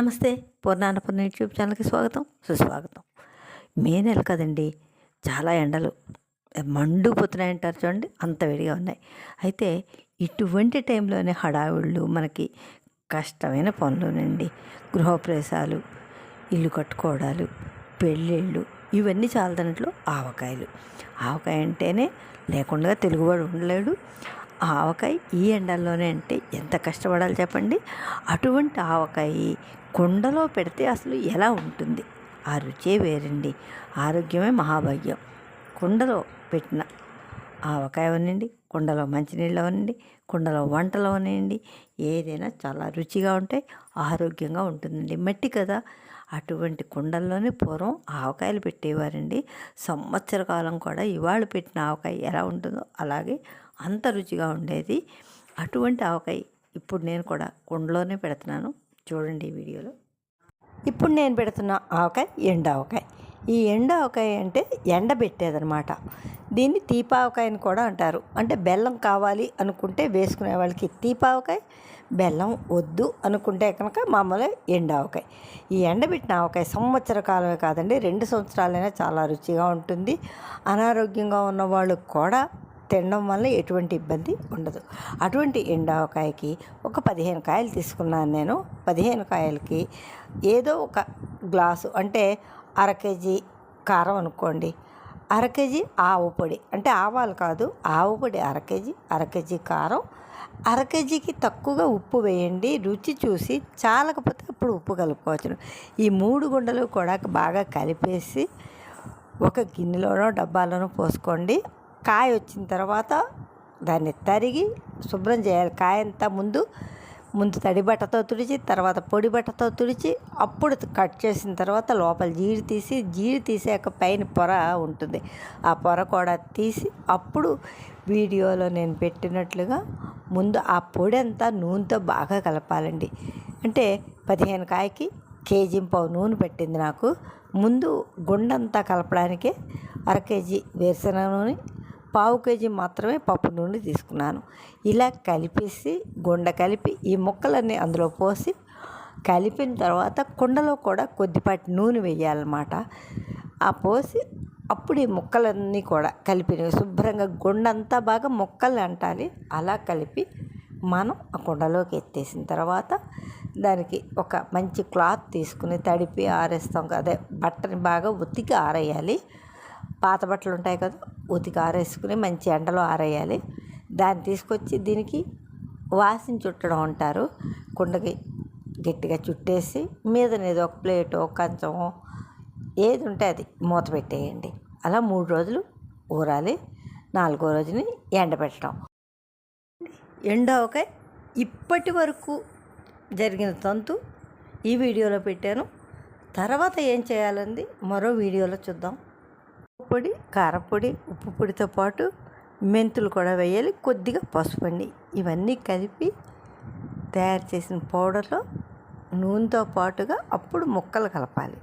నమస్తే పూర్ణాన్నపూర్ణ యూట్యూబ్ ఛానల్కి స్వాగతం సుస్వాగతం. మే నెల కదండి చాలా ఎండలు మండుపోతున్నాయి అంటారు చూడండి అంత వేడిగా ఉన్నాయి. అయితే ఇటువంటి టైంలోనే హడావుళ్ళు మనకి కష్టమైన పనులునండి. గృహప్రవేశాలు ఇల్లు కట్టుకోవడాలు పెళ్ళిళ్ళు ఇవన్నీ చాలా దాంట్లో ఆవకాయలు. ఆవకాయ అంటేనే లేకుండా తెలుగువాడు ఉండలేడు. ఆవకాయ ఈ ఎండల్లోనే అంటే ఎంత కష్టపడాలి చెప్పండి? అటువంటి ఆవకాయ కుండలో పెడితే అసలు ఎలా ఉంటుంది? ఆ రుచే వేరండి. ఆరోగ్యమే మహాభాగ్యం. కుండలో పెట్టిన ఆవకాయ అవనండి కుండలో మంచినీళ్ళు అవనండి కుండలో వంటలు అవనండి ఏదైనా చాలా రుచిగా ఉంటాయి ఆరోగ్యంగా ఉంటుందండి. మట్టి కదా. అటువంటి కుండల్లోనే పూర్వం ఆవకాయలు పెట్టేవారండి. సంవత్సర కాలం కూడా ఇవాళ పెట్టిన ఆవకాయ ఎలా ఉంటుందో అలాగే అంత రుచిగా ఉండేది. అటువంటి ఆవకాయ ఇప్పుడు నేను కూడా కుండలోనే పెడుతున్నాను. చూడండి ఈ వీడియోలో. ఇప్పుడు నేను పెడుతున్న ఆవకాయ ఎండ ఆవకాయ ఈ ఎండవకాయ అంటే ఎండబెట్టేదనమాట దీన్ని తీపావకాయని కూడా అంటారు. అంటే బెల్లం కావాలి అనుకుంటే వేసుకునే వాళ్ళకి తీపావకాయ బెల్లం వద్దు అనుకుంటే కనుక మామూలుగా ఎండావకాయ ఈ ఎండబెట్టిన ఆవకాయ సంవత్సర కాలమే కాదండి రెండు సంవత్సరాలైనా చాలా రుచిగా ఉంటుంది. అనారోగ్యంగా ఉన్న వాళ్ళు కూడా తినడం వల్ల ఎటువంటి ఇబ్బంది ఉండదు. అటువంటి ఎండావకాయకి ఒక పదిహేను కాయలు తీసుకున్నాను నేను. పదిహేను కాయలకి ఏదో ఒక గ్లాసు అంటే అర కేజీ కారం అనుకోండి. అర కేజీ ఆవు పొడి. అంటే ఆవాలు కాదు ఆవు పొడి అర కేజీ అర కేజీ కారం. అర కేజీకి తక్కువగా ఉప్పు వేయండి. రుచి చూసి చాలకపోతే అప్పుడు ఉప్పు కలుపుకోవచ్చు. ఈ మూడు గుండలు కూడా బాగా కలిపేసి ఒక గిన్నెలోనో డబ్బాలోనో పోసుకోండి. కాయ వచ్చిన తర్వాత దాన్ని తరిగి శుభ్రం చేయాలి. కాయ అంతా ముందు ముందు తడి బట్టతో తుడిచి తర్వాత పొడి బట్టతో తుడిచి అప్పుడు కట్ చేసిన తర్వాత లోపల జీడి తీసి జీడి తీసాక పైన పొర ఉంటుంది. ఆ పొర కూడా తీసి అప్పుడు వీడియోలో నేను పెట్టినట్లుగా ముందు ఆ పొడి అంతా నూనెతో బాగా కలపాలండి. అంటే పదిహేను కాయకి కేజీ పావు నూనె పెట్టింది నాకు. ముందు గుండంతా కలపడానికి అర కేజీ వేరుశనగ నూనె పావు కేజీ మాత్రమే పప్పు నూనె తీసుకున్నాను. ఇలా కలిపేసి గుండ కలిపి ఈ ముక్కలన్నీ అందులో పోసి కలిపిన తర్వాత కుండలో కూడా కొద్దిపాటి నూనె వేయాలన్నమాట. ఆ పోసి అప్పుడు ఈ ముక్కలన్నీ కూడా కలిపినవి శుభ్రంగా గుండంతా బాగా ముక్కలు అంటాలి. అలా కలిపి మనం ఆ కుండలోకి ఎత్తేసిన తర్వాత దానికి ఒక మంచి క్లాత్ తీసుకుని తడిపి ఆరేస్తాం అదే బట్టని బాగా ఉతికి ఆరేయాలి. పాత బట్టలు ఉంటాయి కదా ఉతికి ఆరేసుకుని మంచి ఎండలో ఆరేయాలి. దాన్ని తీసుకొచ్చి దీనికి వాసిన చుట్టడం అంటారు. కుండకి గట్టిగా చుట్టేసి మీద ఒక ప్లేటో కంచమో ఏది ఉంటే అది మూత పెట్టేయండి. అలా మూడు రోజులు ఊరాలి. నాలుగో రోజుని ఎండబెట్టడం. ఎండవకాయ ఇప్పటి వరకు జరిగిన తంతు ఈ వీడియోలో పెట్టాను. తర్వాత ఏం చేయాలంది మరో వీడియోలో చూద్దాం. పొడి కారపొడి ఉప్పు పొడితో పాటు మెంతులు కూడా వేయాలి. కొద్దిగా పసుపు అండి. ఇవన్నీ కలిపి తయారు చేసిన పౌడర్లో నూనెతో పాటుగా అప్పుడు ముక్కలు కలపాలి.